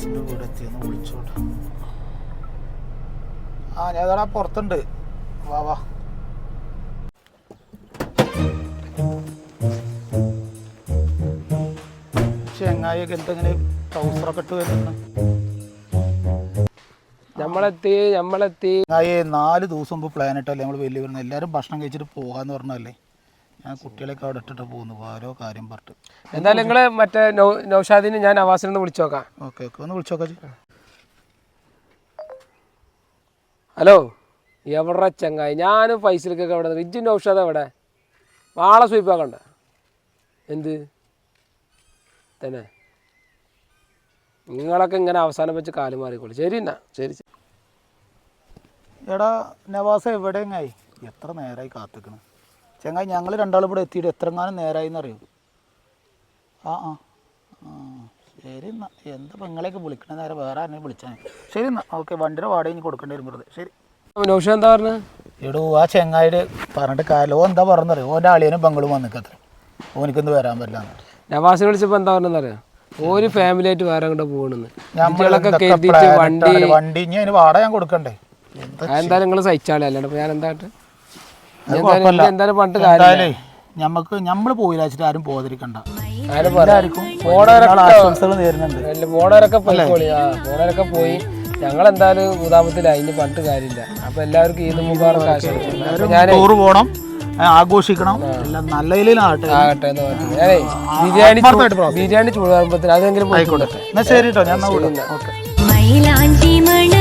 നവാസിന്റെ വീട് എത്തിയെന്ന് വിളിച്ചോട്ടെ ആ ഞാൻ അതാ പുറത്തുണ്ട്. വാ വാ. ചെങ്ങായൊക്കെ എന്തെങ്ങനെ ട്രൗസറൊക്കെ ഇട്ട് വരുന്നു. നമ്മളെത്തി നമ്മളെത്തി നാല് ദിവസം മുമ്പ് പ്ലാൻ ഇട്ടല്ലേ? നമ്മൾ വലിയ വരുന്നത് എല്ലാവരും ഭക്ഷണം കഴിച്ചിട്ട് പോകാന്ന് പറഞ്ഞല്ലേ ഞാൻ കുട്ടികളെയൊക്കെ അവിടെ ഇട്ടിട്ട് പോകുന്നു. ഓരോ കാര്യം പറഞ്ഞു എന്നാലും നിങ്ങൾ മറ്റേ നൗഷാദിന് ഞാൻ നവാസിനെ ഒന്ന് വിളിച്ചു നോക്കാം. Okay okay. ഒന്ന് വിളിച്ചോക്കാ ഹലോ? എവിടെ ചങ്ങായി? ഞാൻ ഫൈസലിക്കൊക്കെ എവിടെ റിജു നൗഷാദ് എവിടെ? വാളെ സ്വീപ്പാക്കണ്ട എന്ത്? തന്നെ. നിങ്ങളൊക്കെ ഇങ്ങനെ അവസാനം വെച്ച് കാൽ മാറിക്കോളൂ. ശരി എന്നാ. ശരി. എടാ നവാസ എവിടെങ്ങായി? എത്ര നേരമായി കാത്തിക്കണ്. ചെങ്ങായി ഞങ്ങൾ രണ്ടാളും ഇവിടെ എത്തിയിട്ട് എത്രങ്ങാനും നേരമായി എന്നറിയോ ആ ആ. ആ ശരി എന്നാ. എന്താ പെങ്ങളെയൊക്കെ വിളിക്കണ? നേരെ വേറെ ആരെയും വിളിച്ചാൽ ശരി എന്നാ. ഓക്കെ വണ്ടിയുടെ വാടക ഇനി കൊടുക്കേണ്ടി വരും വെറുതെ. ശരി. നൗഷ എന്താ പറഞ്ഞത് എടോ ആ ചെങ്ങായിട്ട് പറഞ്ഞിട്ട് കാലോ എന്താ പറഞ്ഞറിയോ ഓന്റെ ആളിയനും പെങ്ങളും വന്നിക്കത്ര ഓനിക്കൊന്ന് വരാൻ പറ്റില്ല നവാസിനെ വിളിച്ചപ്പോൾ എന്താ പറഞ്ഞറിയാം ഒരു ഫാമിലി ആയിട്ട് വേറെ അങ്ങോട്ട് പോകണെന്ന് ഞമ്മളൊക്കെ വണ്ടി വണ്ടി ഇനി അതിന് വാടക ഞാൻ കൊടുക്കണ്ടേ? എന്തായാലും നിങ്ങൾ സഹിച്ചാളെ. അല്ലാണ്ട് ഞാൻ കുഴപ്പമില്ല. എന്തായാലും പണ്ട് കാര്യം ഞമ്മക്ക് നമ്മൾ പോയില്ല വെച്ചിട്ട് ആരും പോകാതിരിക്കണ്ട പോണവരൊക്കെ പോണവരൊക്കെ പോയി ഞങ്ങൾ എന്തായാലും ഭൂതാപത്തിലായി ഇനി പണ്ട് കാര്യമില്ല. അപ്പൊ എല്ലാവർക്കും ഈ മുബാറക്ക് ആശംസ പോകണം ആഘോഷിക്കണം. എല്ലാം നല്ല ആകട്ടെ. ബിരിയാണി ബിരിയാണി ചൂടാകുമ്പോഴത്തേന് അതെങ്കിലും പോയിക്കൊള്ളട്ടെ എന്നാ ശരി കേട്ടോ ഞാൻ ഓക്കെ. മൈലാഞ്ചി മണ